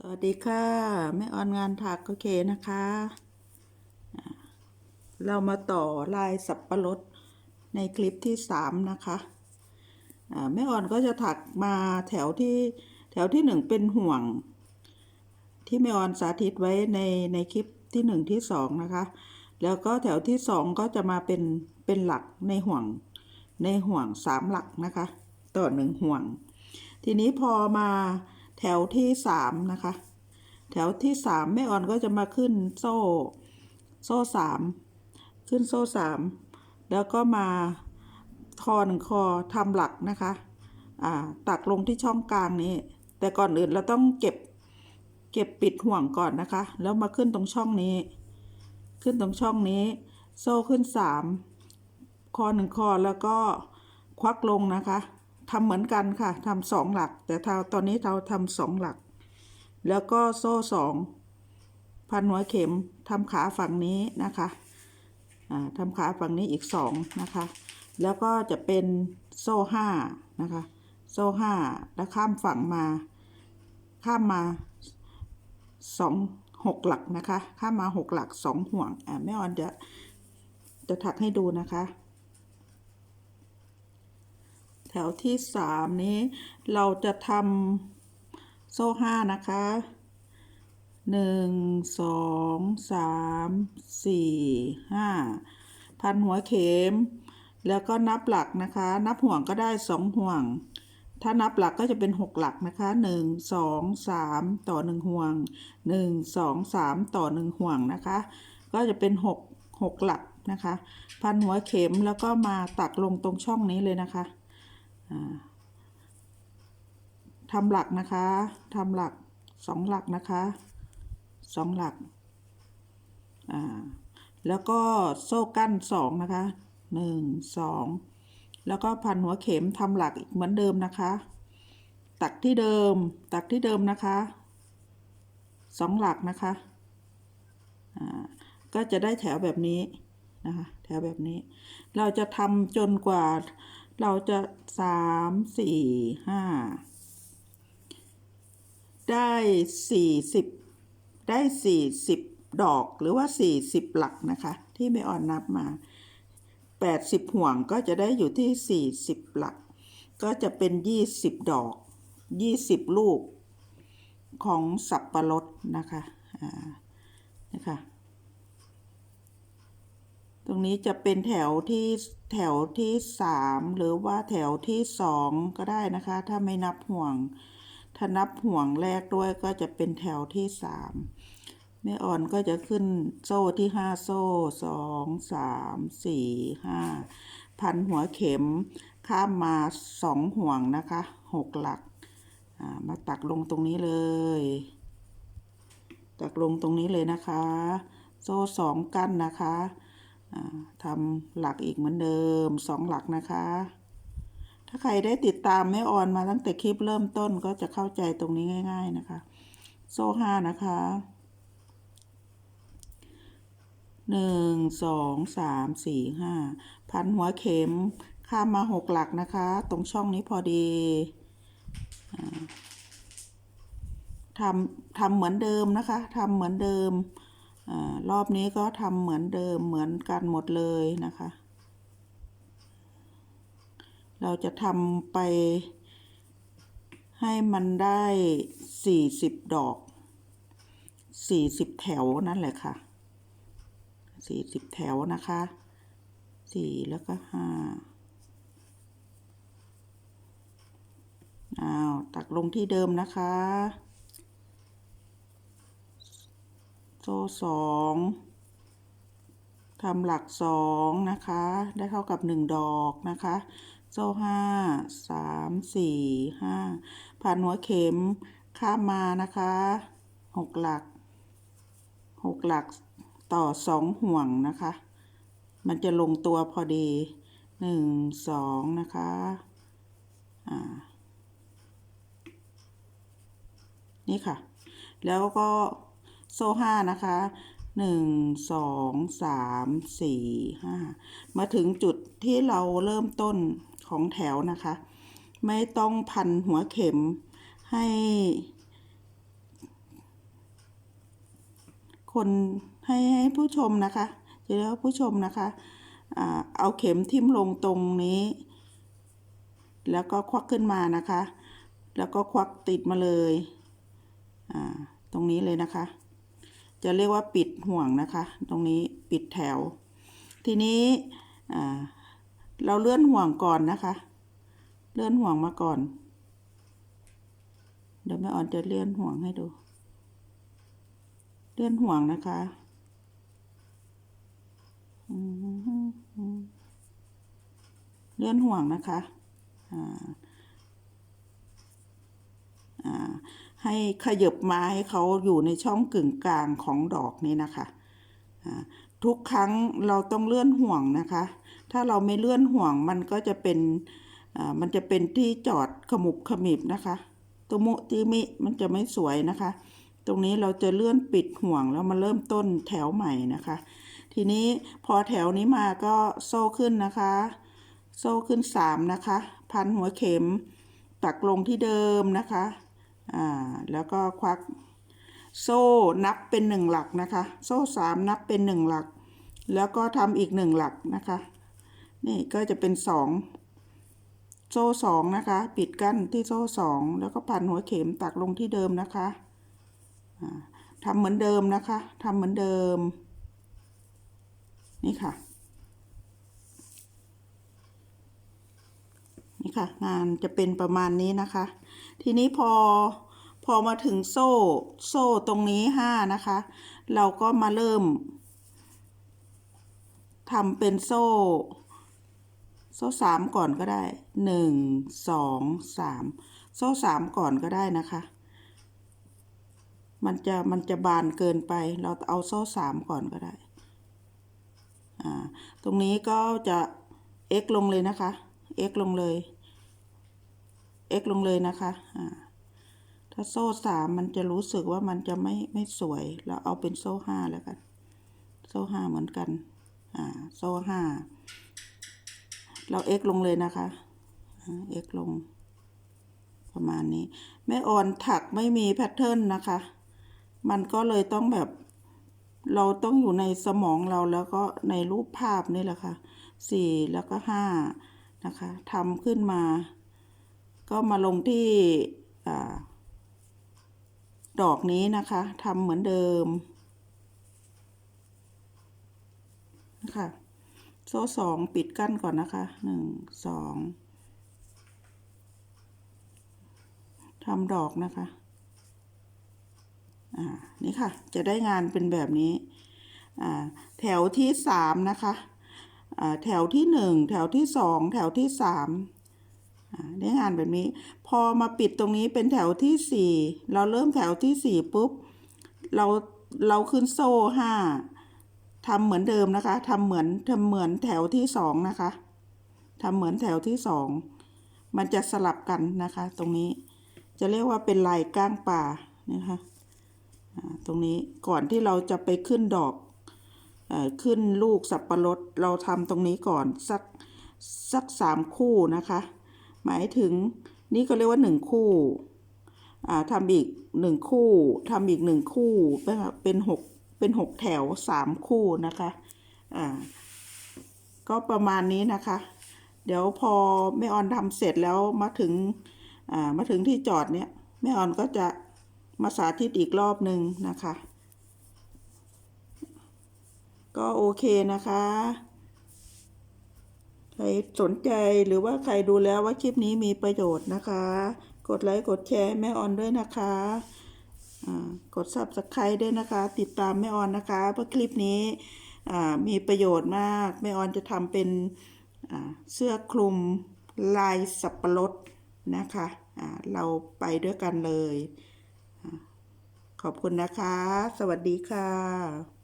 สวัสดีค่ะแม่ออนงานถักโอเคนะคะ เรามาต่อลายสับปะรดในคลิปที่สามนะคะแม่ออนก็จะถักมาแถวที่แถวที่หนึ่งเป็นห่วง ที่แม่ออนสาธิตไว้ในในคลิปที่หนึ่งที่สองนะคะ แล้วก็แถวที่สองก็จะมาเป็นเป็นหลักในห่วงในห่วงสามหลักนะคะ ต่อหนึ่งห่วง ทีนี้พอมา แถวที่สามนะคะ แถวที่สามแม่อ่อนก็จะมาขึ้นโซ่ โซ่สามขึ้นโซ่สามแล้วก็มาทอหนึ่งคอทำหลักนะคะอ่าตักลงที่ช่องกลางนี้ แต่ก่อนอื่นเราต้องเก็บเก็บปิดห่วงก่อนนะคะ แล้วมาขึ้นตรงช่องนี้ ขึ้นตรงช่องนี้ โซ่ขึ้นสามคอหนึ่งคอแล้วก็ควักลงนะคะ ทำเหมือนกันค่ะทำสองหลัก แต่เราตอนนี้เราทำสองหลัก แล้วก็โซ่สองพันหัวเข็มทำขาฝั่งนี้นะคะอ่าทำขาฝั่งนี้อีกสองนะคะ แล้วก็จะเป็นโซ่ห้านะคะ โซ่ห้าแล้วข้ามฝั่งมา ข้ามมาสองหกหลักนะคะ ข้ามมาหกหลักสองห่วงอ่าแม่ออนจะจะถักให้ดูนะคะ แถวที่สามนี้เราจะทำโซ่ห้านะคะหนึ่งสองสามสี่ห้าพันหัวเข็ม แล้วก็นับหลักนะคะ นับห่วงก็ได้สองห่วง ถ้านับหลักก็จะเป็นหกหลักนะคะหนึ่งสองสามต่อหนึ่งห่วงหนึ่งสองสามต่อหนึ่งห่วงนะคะ ก็จะเป็นหกหกหลักนะคะ พันหัวเข็มแล้วก็มาตักลงตรงช่องนี้เลยนะคะ ทำหลักนะคะทำหลักสองหลักนะคะสองหลัก แล้วก็โซ่กั้นสองนะคะหนึ่งสองแล้วก็พันหัวเข็มทำหลักอีกเหมือนเดิมนะคะ ตักที่เดิม ตักที่เดิมนะคะสองหลักนะคะก็จะได้แถวแบบนี้นะคะ แถวแบบนี้ เราจะทำจนกว่า เราจะสามสี่ห้าได้สี่สิบได้สี่สิบดอกหรือว่าสี่สิบหลักนะคะ ที่ไม่อ่อนนับมาแปดสิบห่วงก็จะได้อยู่ที่สี่สิบหลัก ก็จะเป็นยี่สิบดอกยี่สิบลูกของสับปะรดนะคะ อ่า นะคะ ตรงนี้จะเป็นแถวที่แถวที่สามหรือว่าแถวที่สองก็ได้นะคะ ถ้าไม่นับห่วง ถ้านับห่วงแรกด้วยก็จะเป็นแถวที่สามแม่อ่อนก็จะขึ้นโซ่ที่ห้าโซ่สองสามสี่ห้าพันหัวเข็มข้ามมาสองห่วงนะคะหกหลักมาตักลงตรงนี้เลย ตักลงตรงนี้เลยนะคะ โซ่สองกั้นนะคะ ทำหลักอีกเหมือนเดิมสองหลักนะคะ ถ้าใครได้ติดตามแม่ออนมาตั้งแต่คลิปเริ่มต้นก็จะเข้าใจตรงนี้ง่าย ๆนะคะ โซ่ห้านะคะหนึ่งสองสามสี่ห้าพันหัวเข็มข้ามมาหกหลักนะคะ ตรงช่องนี้พอดีทำทำเหมือนเดิมนะคะทำเหมือนเดิม รอบนี้ก็ทำเหมือนเดิมเหมือนกันหมดเลยนะคะ เราจะทำไปให้มันได้สี่สิบดอกสี่สิบแถวนั่นแหละค่ะสี่สิบแถวนะคะสี่แล้วก็ห้าอ้าว ตักลงที่เดิมนะคะ โซ่สองทำหลักสองนะคะ ได้เท่ากับหนึ่งดอกนะคะ โซ่ห้าสามสี่ห้าผ่านหัวเข็มข้ามมานะคะหกหลักหกหลักต่อสองห่วงนะคะ มันจะลงตัวพอดีหนึ่งสองนะคะอ่านี่ค่ะ แล้วก็ โซ่ห้านะคะหนึ่งสองสามสี่ห้ามาถึงจุดที่เราเริ่มต้นของแถวนะคะ ไม่ต้องพันหัวเข็มให้ คนให้ให้ผู้ชมนะคะจะเรียกว่าผู้ชมนะคะเอาเข็มทิ่มลงตรงนี้ แล้วก็ควักขึ้นมานะคะ แล้วก็ควักติดมาเลย ตรงนี้เลยนะคะ จะเรียกว่าปิดห่วงนะคะ ตรงนี้ปิดแถว ทีนี้เราเลื่อนห่วงก่อนนะคะ เลื่อนห่วงมาก่อน เดี๋ยวแม่ออนจะเลื่อนห่วงให้ดู เลื่อนห่วงนะคะเลื่อนห่วงนะคะ อ่าอ่า ให้ขยับมาให้เขาอยู่ในช่องกึ่งกลางของดอกนี้นะคะ ทุกครั้งเราต้องเลื่อนห่วงนะคะ ถ้าเราไม่เลื่อนห่วงมันก็จะเป็นมันจะเป็นที่จอดขมุบขมิบนะคะตุมุติมิมันจะไม่สวยนะคะ ตรงนี้เราจะเลื่อนปิดห่วงแล้วมาเริ่มต้นแถวใหม่นะคะ ทีนี้พอแถวนี้มาก็โซ่ขึ้นนะคะ โซ่ขึ้นสามนะคะ พันหัวเข็มตักลงที่เดิมนะคะ อ่าแล้วก็ควักโซ่นับเป็นหนึ่งหลักนะคะ โซ่สามนับเป็นหนึ่งหลัก แล้วก็ทำอีกหนึ่งหลักนะคะ นี่ก็จะเป็นสองโซ่สองนะคะ ปิดกั้นที่โซ่สองแล้วก็พันหัวเข็มตักลงที่เดิมนะคะอ่าทำเหมือนเดิมนะคะทำเหมือนเดิม นี่ค่ะ นี่ค่ะ งานจะเป็นประมาณนี้นะคะ ทีนี้พอพอมาถึงโซ่โซ่ตรงนี้ห้านะคะ เราก็มาเริ่มทำเป็นโซ่ โซ่สามก่อนก็ได้หนึ่งสองสามโซ่สามก่อนก็ได้นะคะ มันจะมันจะบานเกินไป เราเอาโซ่สามก่อนก็ได้ อ่า ตรงนี้ก็จะ x ลงเลยนะคะ x ลงเลย x ลงเลยนะคะอ่าถ้าโซ่สามมันจะรู้สึกว่ามันจะไม่ไม่สวยเราเอาเป็นโซ่ห้าแล้วกัน โซ่ห้าเหมือนกัน อ่า โซ่ห้า เรา x ลงเลยนะคะอ่า x ลง ประมาณนี้ แม่ออนถักไม่มีแพทเทิร์นนะคะ มันก็เลยต้องแบบ เราต้องอยู่ในสมองเราแล้วก็ในรูปภาพนี่แหละค่ะสี่แล้วก็ห้านะคะทำขึ้นมา ก็มาลงที่ดอกนี้นะคะทำเหมือนเดิมนะคะโซ่สองปิดกั้นก่อนนะคะหนึ่งสองทำดอกนะคะอ่านี่ค่ะจะได้งานเป็นแบบนี้อ่าแถวที่สามนะคะอ่าแถวที่หนึ่งแถวที่สองแถวที่สาม ได้งานแบบนี้ พอมาปิดตรงนี้เป็นแถวที่สี่เราเริ่มแถวที่สี่ปุ๊บ เราเราขึ้นโซ่ห้าทำเหมือนเดิมนะคะทำเหมือนทำเหมือนแถวที่สองนะคะทำเหมือนแถวที่สองมันจะสลับกันนะคะ ตรงนี้จะเรียกว่าเป็นลายก้างป่านะคะตรงนี้ก่อนที่เราจะไปขึ้นดอกอขึ้นลูกสับปะรดเราทำตรงนี้ก่อนสักสักสามคู่นะคะ หมายถึงนี่ก็เรียกว่าหนึ่งคู่ทำอีกหนึ่งคู่ทำอีกหนึ่งคู่เป็นหกเป็นหกแถวสามคู่นะคะอ่าก็ประมาณนี้นะคะ เดี๋ยวพอแม่ออนทำเสร็จแล้วมาถึงอ่ามาถึงที่จอดเนี่ยแม่ออนก็จะมาสาธิตอีกรอบหนึ่งนะคะ ก็โอเคนะคะ ใครสนใจหรือว่าใครดูแล้วว่าคลิปนี้มีประโยชน์นะคะ กดไลค์กดแชร์แม่ออนด้วยนะคะกด subscribe ด้วยนะคะ ติดตามแม่ออนนะคะเพราะคลิปนี้มีประโยชน์มากแม่ออนจะทำเป็นเสื้อคลุมลายสับปะรดนะคะเราไปด้วยกันเลย ขอบคุณนะคะ สวัสดีค่ะ